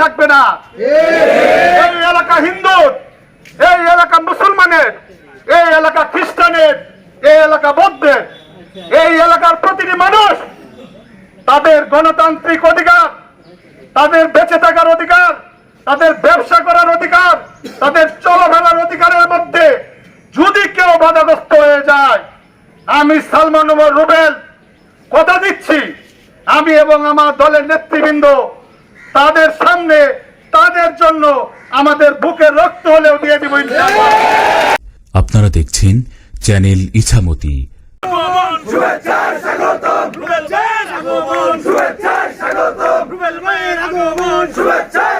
থাকবে না। এই এলাকা হিন্দুর এই এলাকা মুসলমানের, এই এলাকা খ্রিস্টানের, এই এলাকা বৌদ্ধের, এই এলাকার প্রতিটি মানুষ তাদের গণতান্ত্রিক অধিকার, তাদের বেঁচে থাকার অধিকার, তাদের ব্যবসা করার অধিকার, তাদের চলাফেরার অধিকারের মধ্যে যদি কেউ বাধাগ্রস্ত হয়ে যায়, আমি সালমান রুবেল কথা দিচ্ছি। আমি এবং আমার দলের নেতৃবৃন্দ তাদের সামনে তাদের জন্য আমাদের বুকের রক্ত হলেও দিয়ে দিব আপনারা দেখছেন চ্যানেল ইছামতি। শুভেচ্ছার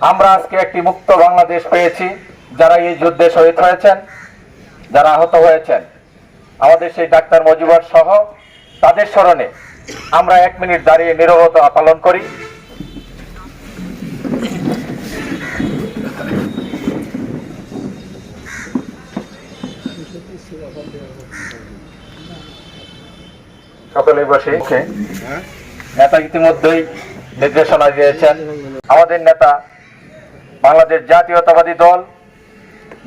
আমরা আজকে একটি মুক্ত বাংলাদেশ পেয়েছি যারা এই যুদ্ধে শহীদ হয়েছেন যারা আহত হয়েছেন। আমাদের সেই ডাক্তার মজিবর সহ তাদের স্মরণে আমরা এক মিনিট দাঁড়িয়ে নিরবতা পালন করি। সকলে বসে। নেতা ইতিমধ্যেই নির্দেশনা দিয়েছেন। আমাদের নেতা বাংলাদেশ জাতীয়তাবাদী দল,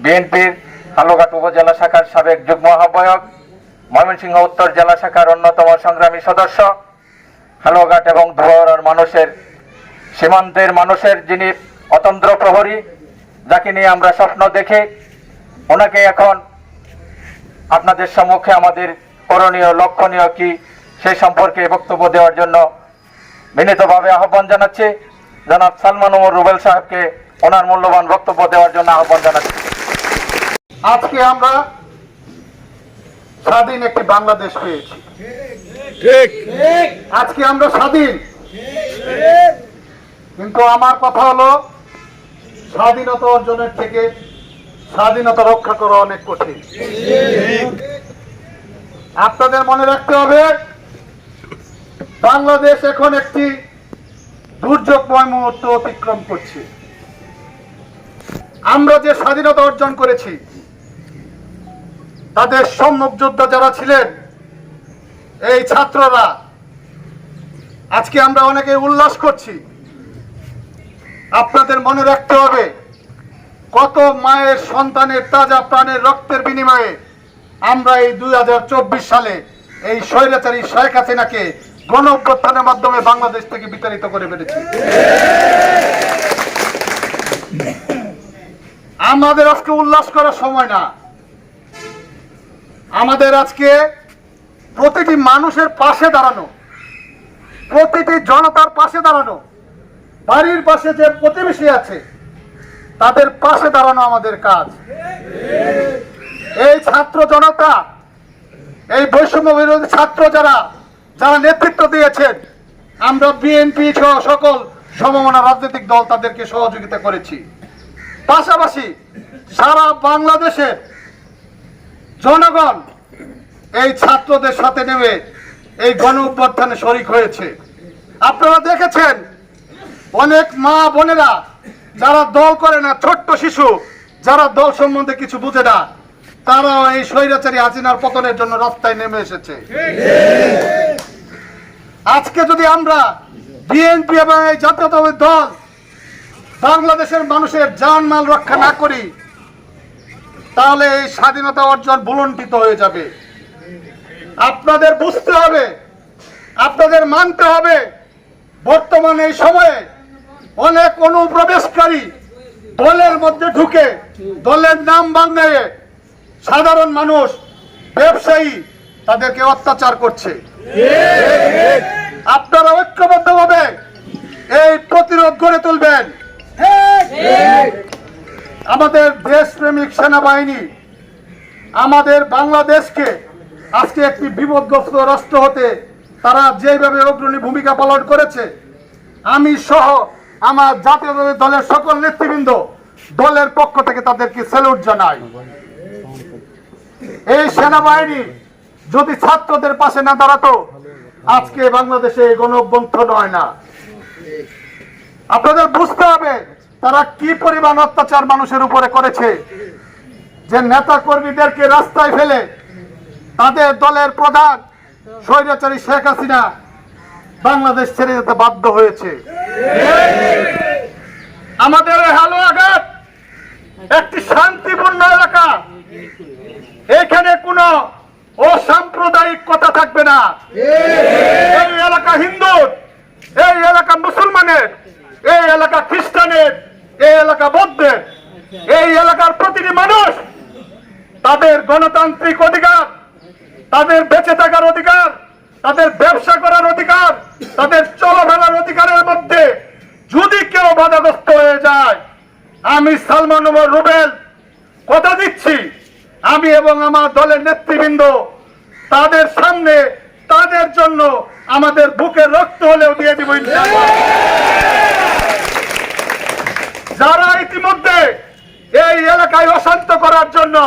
বিএনপির কালুঘাট উপজেলা শাখার সাবেক যুগ্ম আহ্বায়ক, ময়মনসিংহ উত্তর জেলা শাখার অন্যতম সংগ্রামী সদস্য হালুঘাট এবং ধোয়ার মানুষের, সীমান্তের মানুষের যিনি অতন্ত্র প্রহরী, যাকে নিয়ে আমরা স্বপ্ন দেখে, ওনাকে এখন আপনাদের সম্মুখে আমাদের করণীয়, লক্ষণীয় কি সেই সম্পর্কে বক্তব্য দেওয়ার জন্য বিনীতভাবে আহ্বান জানাচ্ছি। জনাব সালমান ওমর রুবেল সাহেবকে ওনার মূল্যবান বক্তব্য দেওয়ার জন্য আহ্বান জানাচ্ছি। আজকে আমরা স্বাধীন একটি বাংলাদেশ পেয়েছি। আজকে আমরা স্বাধীন। কিন্তু আমার কথা হলো স্বাধীনতা অর্জনের থেকে স্বাধীনতা রক্ষা করা অনেক কঠিন। আপনাদের মনে রাখতে হবে বাংলাদেশ এখন একটি দুর্যোগময় মুহূর্ত অতিক্রম করছে। আমরা যে স্বাধীনতা অর্জন করেছি তাদের সম্মুখ যোদ্ধা যারা ছিলেন, এই ছাত্ররা, আজকে আমরা অনেকে উল্লাস করছি। আপনাদের মনে রাখতে হবে, কত মায়ের সন্তানের তাজা প্রাণের রক্তের বিনিময়ে আমরা এই দুই হাজার চব্বিশ সালে এই স্বৈরাচারী শেখ হাসিনাকে গণ মাধ্যমে বাংলাদেশ থেকে বিতাড়িত করে ফেলেছি। আমাদের আজকে উল্লাস করার সময় না। আমাদের আজকে প্রতিটি মানুষের পাশে দাঁড়ানো, প্রতিটি জনতার পাশে দাঁড়ানো, বাড়ির পাশে যে প্রতিবেশী আছে, তাদের পাশে দাঁড়ানো আমাদের কাজ। এই ছাত্র জনতা, এই বৈষম্য বিরোধী ছাত্র যারা যারা নেতৃত্ব দিয়েছেন, আমরা বিএনপি সহ সকল সমমনা রাজনৈতিক দল তাদেরকে সহযোগিতা করেছি। পাশাপাশি সারা বাংলাদেশের জনগণ এই ছাত্রদের সাথে নেমে এই গণ অভ্যর্থানে শরিক হয়েছে। আপনারা দেখেছেন, অনেক মা বোনেরা যারা দল করে না, ছোট্ট শিশু, যারা দল সম্বন্ধে কিছু বুঝে না, তারাও এই স্বৈরাচারী হাসিনার পতনের জন্য রাস্তায় নেমে এসেছে। আজকে যদি আমরা বিএনপি এবং এই জাতীয়তাবাদী দল বাংলাদেশের মানুষের জান মাল রক্ষা না করি, তাহলে এই স্বাধীনতা অর্জন ভুলণ্ঠিত হয়ে যাবে। আপনাদের বুঝতে হবে, আপনাদের মানতে হবে, বর্তমান এই সময়ে অনেক অনুপ্রবেশকারী দলের মধ্যে ঢুকে, দলের নাম বাংলায় সাধারণ মানুষ, ব্যবসায়ী, তাদেরকে অত্যাচার করছে। আপনারা ঐক্যবদ্ধভাবে এই প্রতিরোধ গড়ে তুলবেন। আমাদের দেশপ্রেমিক সেনাবাহিনী, আমাদের বাংলাদেশকে আজকে একটি বিপদগ্রস্ত রাষ্ট্র হতে তারা যেভাবে অগ্রণী ভূমিকা পালন করেছে, আমি সহ আমার জাতীয় দলের সকল নেতৃবৃন্দ দলের পক্ষ থেকে তাদেরকে স্যালুট জানাই। এই সেনাবাহিনী যদি ছাত্রদের পাশে না দাঁড়াতো, আজকে বাংলাদেশে গণঅভ্যন্থন হয় না। আপনাদের বুঝতে হবে তারা কি পরিমাণ অত্যাচার মানুষের উপরে করেছে। যে নেতা কর্মীদেরকে রাস্তায় ফেলে তাদের দলের প্রধান স্বৈরাচারী শেখ হাসিনা বাংলাদেশ ছেড়ে যেতে বাধ্য হয়েছে। আমাদের হালুয়াঘাট একটি শান্তিপূর্ণ এলাকা। এখানে কোনো অসাম্প্রদায়িক কথা থাকবে না এই এলাকা হিন্দুর এই এলাকা মুসলমানের এই এলাকা খ্রিস্টানের এই এলাকা বৌদ্ধের এই এলাকার প্রতিটি মানুষ তাদের গণতান্ত্রিক অধিকার, তাদের বেঁচে থাকার অধিকার, তাদের ব্যবসা করার অধিকার, তাদের চলাফেরার অধিকারের মধ্যে যদি কেউ বাধাগ্রস্ত হয়ে যায়, আমি সালমান ওমর রুবেল। কথা দিচ্ছি, আমি এবং আমার দলের নেতৃবৃন্দ, তাদের সামনে, তাদের জন্য আমাদের বুকের রক্ত হলেও দিয়ে দিব যারা ইতিমধ্যে এই এলাকায় অশান্ত করার জন্য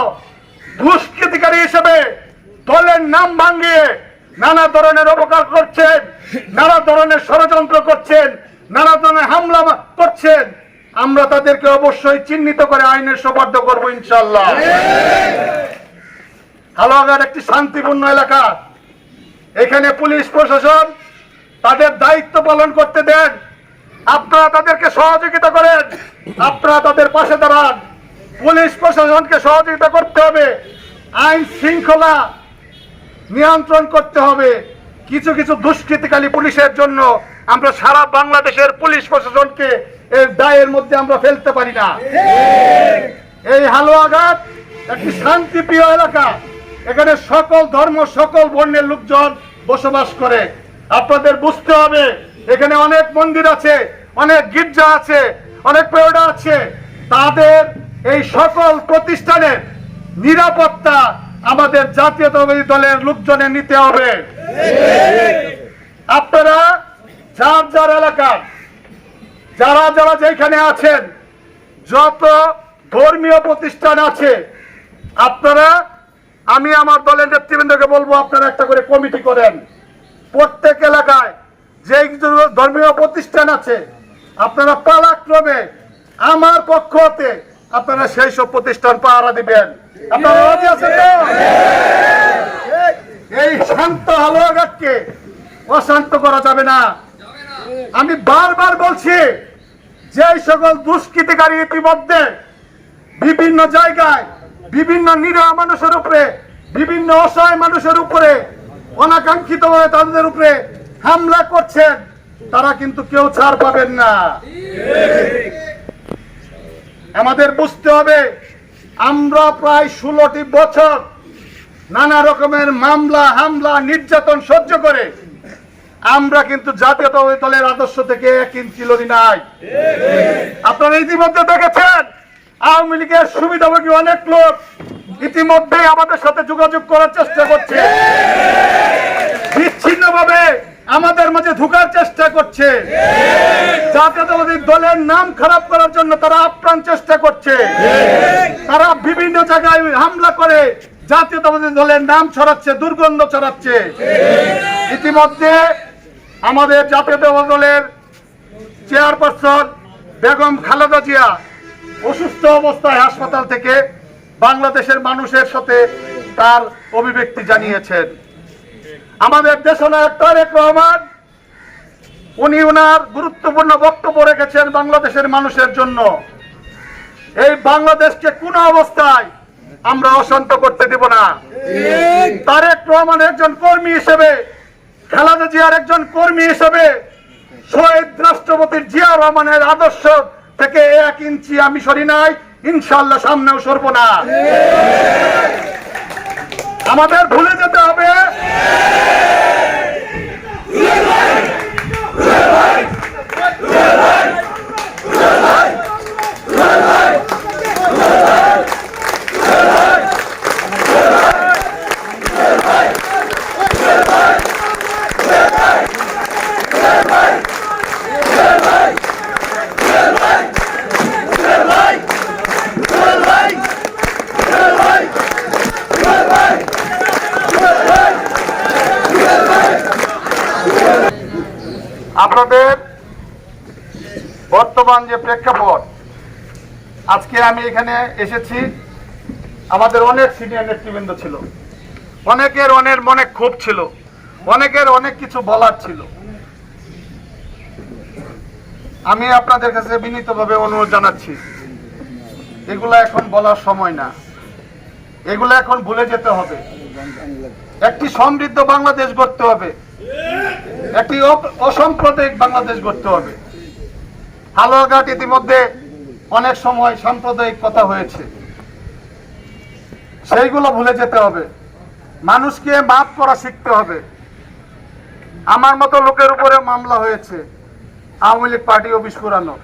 দুষ্কৃতিকারী হিসেবে দলের নাম ভাঙিয়ে নানা ধরনের অপকার করছেন, নানা ধরনের ষড়যন্ত্র করছেন, নানা ধরনের হামলা করছেন। আমরা তাদেরকে অবশ্যই চিহ্নিত করে আইনের সোপর্দ করব ইনশাল্লাহ হালুয়াঘাট একটি শান্তিপূর্ণ এলাকা। এখানে পুলিশ প্রশাসন তাদের দায়িত্ব পালন করতে দেন। আপনারা তাদেরকে সহযোগিতা করেন। আপনারা তাদের পাশে দাঁড়ান। পুলিশ প্রশাসনকে সহযোগিতা করতে হবে। আইন শৃঙ্খলা নিয়ন্ত্রণ করতে হবে। কিছু কিছু দুষ্কৃতিকালী পুলিশের জন্য আমরা সারা বাংলাদেশের পুলিশ প্রশাসনকে এর দায়ের মধ্যে আমরা ফেলতে পারি না। এই হালুয়াঘাট একটি শান্তিপ্রিয় এলাকা। এখানে সকল ধর্ম, সকল বর্ণের লোকজন বসবাস করে। আপনাদের বুঝতে হবে, এখানে অনেক মন্দির আছে, অনেক গির্জা আছে, অনেক পেওড়া আছে। তাদের এই সকল প্রতিষ্ঠানের নিরাপত্তা আমাদের জাতীয়তাবাদী দলের লোকজনের নিতে হবে। আপনারা যার যার এলাকার যারা যারা যেখানে আছেন, যত ধর্মীয় প্রতিষ্ঠান আছে, আপনারা, আমি আমার দলের নেতৃবৃন্দকে বলব, আপনারা একটা করে কমিটি করেন। প্রত্যেক এলাকায় যে ধর্মীয় প্রতিষ্ঠান আছে, আপনারা পালাক্রমে আমার পক্ষ হতে আপনারা সেই সব প্রতিষ্ঠান পাহারা দিবেন। এই শান্ত হালুয়াঘাটকে অশান্ত করা যাবে না। আমি বারবার বলছি যে সকল দুষ্কৃতিকারী ইতিমধ্যে বিভিন্ন জায়গায়, বিভিন্ন নিরহ মানুষের উপরে, বিভিন্ন অসহায় মানুষের উপরে অনাকাঙ্ক্ষিত তাদের উপরে হামলা করছেন, তারা কিন্তু কেউ ছাড় পাবেন না। আমাদের বুঝতে হবে, আমরা প্রায় ষোলোটি বছর নানা রকমের মামলা, হামলা, নির্যাতন সহ্য করে, আমরা কিন্তু জাতীয়তাবাদী দলের আদর্শ থেকে এক নাই। আপনারা ইতিমধ্যে দেখেছেন, আওয়ামী লীগের সুবিধাভোগী অনেক লোক ইতিমধ্যে আমাদের সাথে যোগাযোগ করার চেষ্টা করছে। বিচ্ছিন্ন ভাবে আমাদের মাঝে ঢুকার চেষ্টা করছে। জাতীয়তাবাদী দলের নাম খারাপ করার জন্য তারা আপ্রাণ চেষ্টা করছে। তারা বিভিন্ন জায়গায় হামলা করে, জাতীয়তাবাদী দলের নাম ছড়াচ্ছে, দুর্গন্ধ ছড়াচ্ছে। ইতিমধ্যে আমাদের জাতীয়তাবাদী দলের চেয়ারপারসন বেগম খালেদা জিয়া অসুস্থ অবস্থায় হাসপাতাল থেকে বাংলাদেশের মানুষের সাথে তার অভিব্যক্তি জানিয়েছেন। আমাদের দেশনায়ক তারেক রহমান উনি ওনার গুরুত্বপূর্ণ বক্তব্য রেখেছেন বাংলাদেশের মানুষের জন্য। এই বাংলাদেশকে কোন অবস্থায় আমরা অশান্ত করতে দিব না। তারেক রহমান একজন কর্মী হিসেবে খালেদা জিয়ার একজন কর্মী হিসেবে শহীদ রাষ্ট্রপতির জিয়া রহমানের আদর্শ থেকে এক ইঞ্চি আমি সরি নাই ইনশাল্লাহ সামনেও সরব না। আমাদের ভুলে যেতে হবে Yeah. আপনাদের বর্তমান যে প্রেক্ষাপট, আজকে আমি এখানে এসেছি। আমাদের অনেক সিনিয়র নেতৃবৃন্দ ছিল। অনেকের অনেক মনে ক্ষোভ ছিল। অনেকের অনেক কিছু বলার ছিল। আমি আপনাদের কাছে বিনীতভাবে অনুরোধ জানাচ্ছি, এগুলা এখন বলার সময় না। এগুলো এখন ভুলে যেতে হবে। একটি সমৃদ্ধ বাংলাদেশ গড়তে হবে। একটি অসাম্প্রদায়িক বাংলাদেশ গড়তে হবে। হালুয়াঘাট ইতিমধ্যে অনেক সময় সাম্প্রদায়িক কথা হয়েছে। সেইগুলো ভুলে যেতে হবে। মানুষকে মাফ করা শিখতে হবে। আমার মতো লোকের উপরে মামলা হয়েছে। আওয়ামী লীগ পার্টি অফিস পুরানো।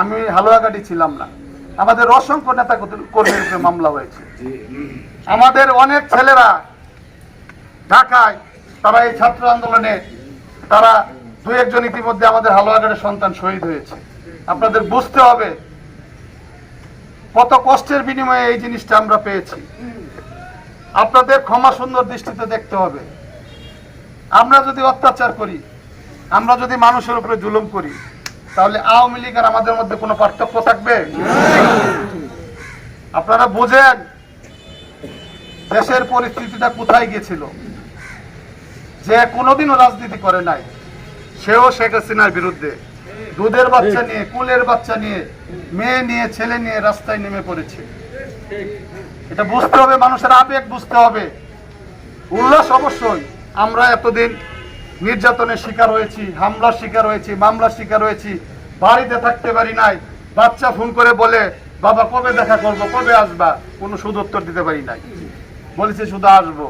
আমি হালুয়াঘাটি ছিলাম না। আমাদের অসংখ্য নেতা কর্মীর উপরে মামলা হয়েছে। আমাদের অনেক ছেলেরা ঢাকায় তারা এই ছাত্র আন্দোলনে তারা দু একজন ইতিমধ্যে আমাদের হালুয়াঘাটের সন্তান শহীদ হয়েছে। আপনাদের বুঝতে হবে কত কষ্টের বিনিময়ে এই জিনিসটা আমরা পেয়েছি। আপনাদের ক্ষমা সুন্দর দৃষ্টিতে দেখতে হবে। আমরা যদি অত্যাচার করি, আমরা যদি মানুষের উপরে জুলুম করি, তাহলে আওয়ামী লীগ আর আমাদের মধ্যে কোনো পার্থক্য থাকবে? আপনারা বোঝেন দেশের পরিস্থিতিটা কোথায় গেছিল। যে কোনোদিনও রাজনীতি করে নাই, সেও শেখ হাসিনার বিরুদ্ধে। দুধের বাচ্চা নিয়ে, কুলের বাচ্চা নিয়ে, মেয়ে নিয়ে, ছেলে নিয়ে রাস্তায় নেমে পড়েছে। এটা বুঝতে হবে, মানুষের আবেগ বুঝতে হবে। উল্লাস অবশ্যই। আমরা এতদিন নির্যাতনের শিকার হয়েছি, হামলার শিকার হয়েছি, মামলার শিকার হয়েছি, বাড়িতে থাকতে পারি নাই। বাচ্চা ফোন করে বলে, বাবা, কবে দেখা করব? কবে আসবা? কোনো সুদ উত্তর দিতে পারি নাই। বলেছি, শুধু আসব।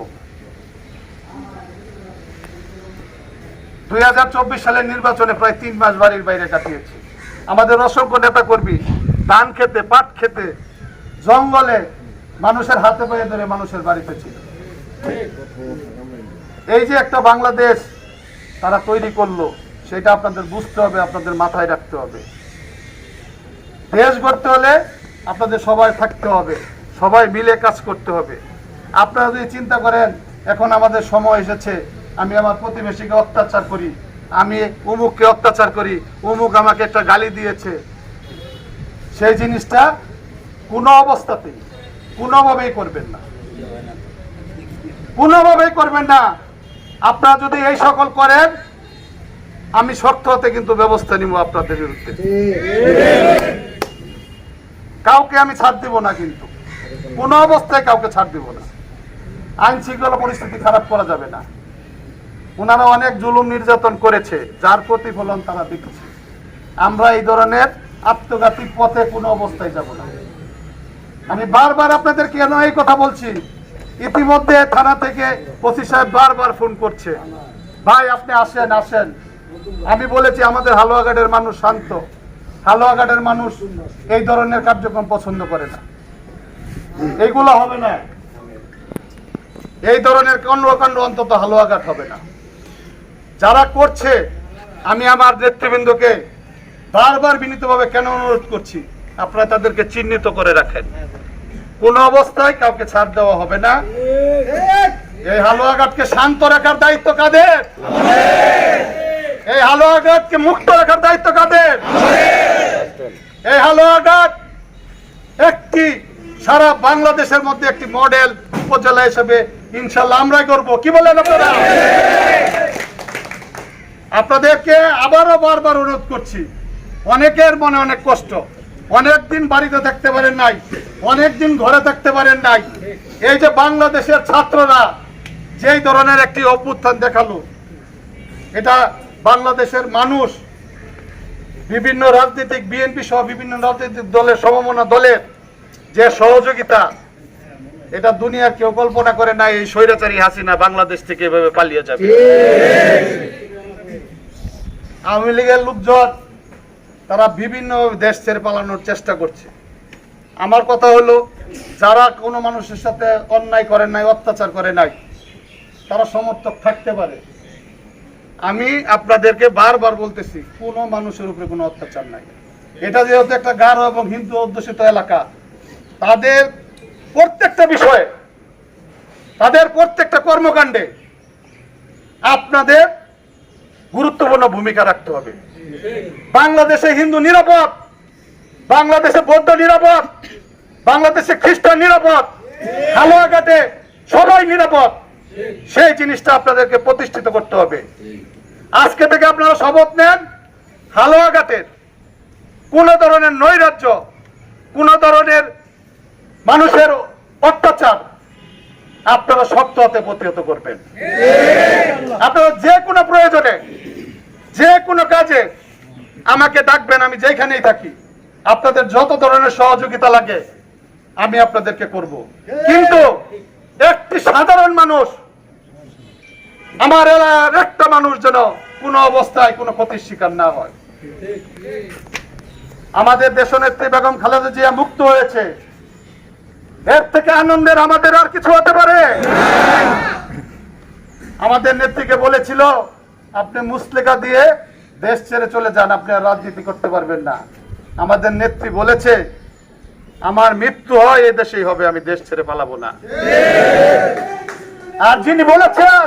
দুই হাজার চব্বিশ সালের নির্বাচনে প্রায় তিন মাস বাড়ির বাইরে কাটিয়েছি। আমাদের অসংখ্য নেতা কর্মী ধান খেতে, পাট খেতে, জঙ্গলে মানুষের হাতে পায়ে ধরে মানুষের বাড়িতে ছিল। এই যে একটা বাংলাদেশ তারা তৈরি করল, সেটা আপনাদের বুঝতে হবে, আপনাদের মাথায় রাখতে হবে। দেশ গড়তে হলে আপনাদের সবাই থাকতে হবে, সবাই মিলে কাজ করতে হবে। আপনারা যদি চিন্তা করেন, এখন আমাদের সময় এসেছে আমি আমার প্রতিবেশীকে অত্যাচার করি। আমি উমুককে অত্যাচার করি। উমুক আমাকে একটা গালি দিয়েছে। সেই জিনিসটা কোনো অবস্থাতেই, কোনোভাবেই করবেন না। কোনোভাবেই করবেন না। আপনারা যদি এই সকল করেন, আমি শক্ত হতে কিন্তু ব্যবস্থা নিব আপনাদের বিরুদ্ধে। কাউকে আমি ছাড় দিব না কিন্তু। কোনো অবস্থায় কাউকে ছাড় দিব না। আইন শৃঙ্খলা পরিস্থিতি খারাপ করা যাবে না। ওনারা অনেক জুলুম নির্যাতন করেছে, যার প্রতিফলন তারা দেখেছে। আমরা এই ধরনের আত্মঘাতী পথে কোনো অবস্থায় যাব না। আমি বারবার আপনাদের কেন এই কথা বলছি? ইতিমধ্যে থানা থেকে ওসি সাহেব বারবার ফোন করছে। ভাই, আপনি আসেন আসেন। আমি বলেছি, আমাদের হালুয়াঘাটের মানুষ শান্ত। হালুয়াঘাটের মানুষ এই ধরনের কার্যক্রম পছন্দ করে না। এইগুলো হবে না। এই ধরনের কর্মকাণ্ড অন্তত হালুয়াঘাট হবে না। যারা করছে, আমি আমার নেতৃবৃন্দকে বারবার বিনীতভাবে কেন অনুরোধ করছি? আপনারা তাদেরকে চিহ্নিত করে রাখেন। কোন অবস্থায় কাউকে ছাড় দেওয়া হবে না। এই হালুয়াঘাটকে শান্ত রাখার দায়িত্ব কাদের? এই হালুয়াঘাটকে মুক্ত রাখার দায়িত্ব কাদের? এই হালুয়াঘাট একটি সারা বাংলাদেশের মধ্যে একটি মডেল উপজেলা হিসেবে ইনশাল্লাহ আমরাই করব কি বলেন আপনারা? আপনাদেরকে আবারও বারবার অনুরোধ করছি। অনেকের মনে অনেক কষ্ট। অনেক দিন বাড়িতে থাকতে পারেন নাই। অনেক দিন ঘরে থাকতে পারেন নাই। এই যে বাংলাদেশের ছাত্ররা যেই ধরনের একটি অভ্যুত্থান দেখাল, এটা বাংলাদেশের মানুষ, বিভিন্ন রাজনৈতিক বিএনপি সহ বিভিন্ন রাজনৈতিক দলের সমমনা দলের যে সহযোগিতা, এটা দুনিয়ার কেউ কল্পনা করে না এই স্বৈরাচারী হাসিনা বাংলাদেশ থেকে এভাবে পালিয়ে যাবে। আওয়ামী লীগের লোকজন তারা বিভিন্ন দেশ ছেড়ে পালানোর চেষ্টা করছে। আমার কথা হলো, যারা কোনো মানুষের সাথে অন্যায় করে নাই, অত্যাচার করে নাই, তারা সমর্থক থাকতে পারে। আমি আপনাদেরকে বারবার বলতেছি, কোনো মানুষের উপরে কোনো অত্যাচার নাই। এটা যেহেতু একটা গারো এবং হিন্দু অধ্যুষিত এলাকা, তাদের প্রত্যেকটা বিষয়ে, তাদের প্রত্যেকটা কর্মকাণ্ডে আপনাদের গুরুত্বপূর্ণ ভূমিকা রাখতে হবে। বাংলাদেশে হিন্দু নিরাপদ, বাংলাদেশে বৌদ্ধ নিরাপদ, বাংলাদেশে খ্রিস্টান নিরাপদ হালুয়াঘাটে সবাই নিরাপদ। সেই জিনিসটা আপনাদেরকে প্রতিষ্ঠিত করতে হবে। আজকে থেকে আপনারা শপথ নেন হালুয়াঘাটের কোন ধরনের নৈরাজ্য, কোন ধরনের মানুষের অত্যাচার আপনারা শক্ত হাতে প্রতিহত করবেন। আপনারা যে কোনো প্রয়োজনে, যে কোনো কাজে আমাকে ডাকবেন, আমি যেখানেই থাকি। আপনাদের যত ধরনের সহযোগিতা লাগে, আমি আপনাদেরকে করব। কিন্তু একটি সাধারণ মানুষ, আমার এলাকার একটা মানুষ যেন কোনো অবস্থায় কোনো ক্ষতির শিকার না হয়। আমাদের দেশনেত্রী বেগম খালেদা জিয়া মুক্ত হয়েছে। এর থেকে আনন্দের আমাদের আর কিছু হতে পারে? আমাদের নেত্রীকে বলেছিল, আপনি মুসলেকা দিয়ে দেশ ছেড়ে চলে যান, আপনি আর রাজনীতি করতে পারবেন না। আমাদের নেত্রী বলেছে, আমার মৃত্যু হয় এ দেশেই হবে, আমি দেশ ছেড়ে পালাবো না। আর যিনি বলেছেন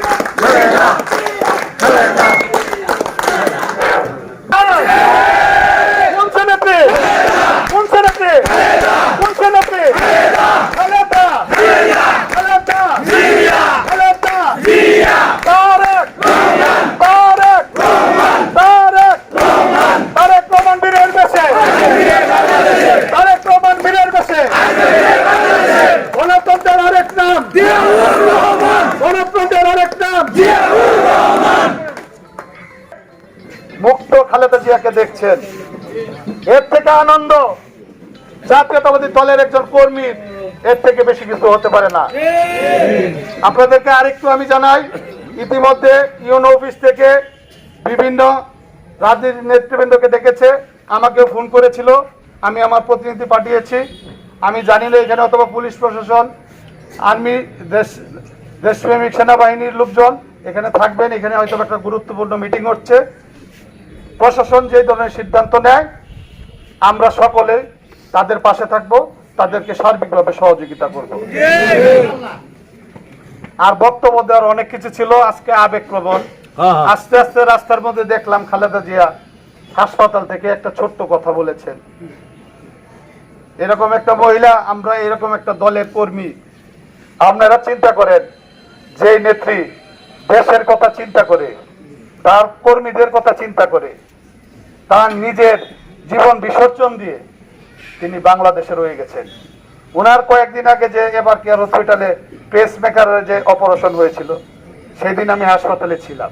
কোন সেনাপতি কোন সেনাপতি কোন সেনাপতি খালেদা খালেদা খালেদা তারেক তারেক তারেক তারেক রহমান বীরের বেশে তারেক রহমান বীরের বেশে গণতন্ত্রের আরেক নাম গণতন্ত্রের আরেক নাম মুক্ত খালেদা জিয়াকে দেখছেন এর থেকে আনন্দ জাতীয়তাবাদী দলের একজন কর্মীর এর থেকে বেশি কিছু হতে পারে না। আপনাদেরকে আরেকটু আমি জানাই, ইতিমধ্যে ইউনো অফিস থেকে বিভিন্ন রাজনীতির নেতৃবৃন্দকে ডেকেছে, আমাকেও ফোন করেছিল, আমি আমার প্রতিনিধি পাঠিয়েছি। আমি জানি না এখানে অথবা পুলিশ প্রশাসন, আর্মি, দেশ, দেশপ্রেমিক সেনাবাহিনীর লোকজন এখানে থাকবেন, এখানে হয়তো একটা গুরুত্বপূর্ণ মিটিং হচ্ছে। প্রশাসন যে ধরনের সিদ্ধান্ত নেয় আমরা সকলে তাদের পাশে থাকব তাদেরকে সার্বিকভাবে সহযোগিতা করব। আর বক্তব্য দেওয়ার অনেক কিছু ছিল আজকে আবেগপ্রবণ। আস্তে আস্তে রাস্তার মধ্যে দেখলাম খালেদা জিয়া হাসপাতাল থেকে একটা ছোট্ট কথা বলেছেন। এরকম একটা মহিলা আমরা এরকম একটা দলের কর্মী। আপনারা চিন্তা করেন যে নেত্রী দেশের কথা চিন্তা করে তার কর্মীদের কথা চিন্তা করে তার নিজের জীবন বিসর্জন দিয়ে তিনি বাংলাদেশে রয়ে গেছেন। ওনার কয়েকদিন আগে যে এবার কেয়ার হসপিটালে পেস মেকারের যে অপারেশন হয়েছিল সেই দিন আমি হাসপাতালে ছিলাম।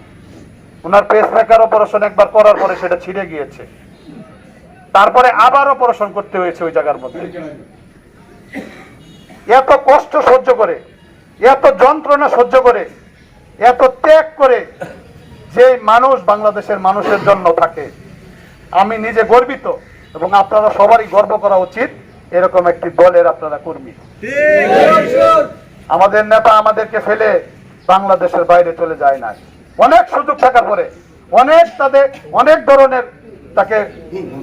ওনার পেস মেকার অপারেশন একবার করার পরে সেটা ছিঁড়ে গিয়েছে। তারপরে আবার অপারেশন করতে হয়েছে ওই জায়গার মধ্যে। এত কষ্ট সহ্য করে, এত যন্ত্রণা সহ্য করে, এত ত্যাগ করে যে মানুষ বাংলাদেশের মানুষের জন্য থাকে। আমি নিজে গর্বিত এবং আপনারা সবারই গর্ব করা উচিত। এরকম একটি দলের আপনারা কর্মী। আমাদের নেতা আমাদেরকে ফেলে বাংলাদেশের বাইরে চলে যায় না অনেক সুযোগ থাকার পরে অনেক তাদের অনেক ধরনের তাকে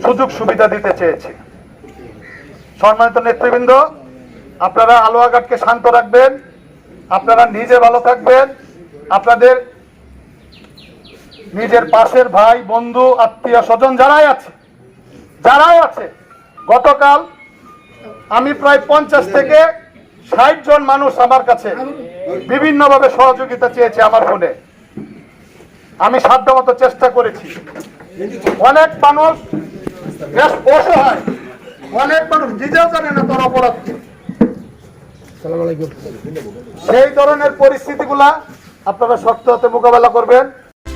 সুযোগ সুবিধা দিতে চেয়েছে। সম্মানিত নেতৃবৃন্দ, আপনারা আলোয়াঘাটকে শান্ত রাখবেন, আপনারা নিজে ভালো থাকবেন, আপনাদের নিজের পাশের ভাই বন্ধু আত্মীয় স্বজন যারাই আছে যারাই আছে গতকাল আমি প্রায় পঞ্চাশ থেকে ষাট জন মানুষ আমার কাছে বিভিন্নভাবে সহযোগিতা চেয়েছে আমার ফোনে। আমি সাধ্যমতো চেষ্টা করেছি। অনেক মানুষ বেশ অসহায়। অনেক মানুষ নিজেও জানে না তার অপরাধ সেই ধরনের পরিস্থিতিগুলা আপনারা শক্ত হাতে মোকাবেলা করবেন।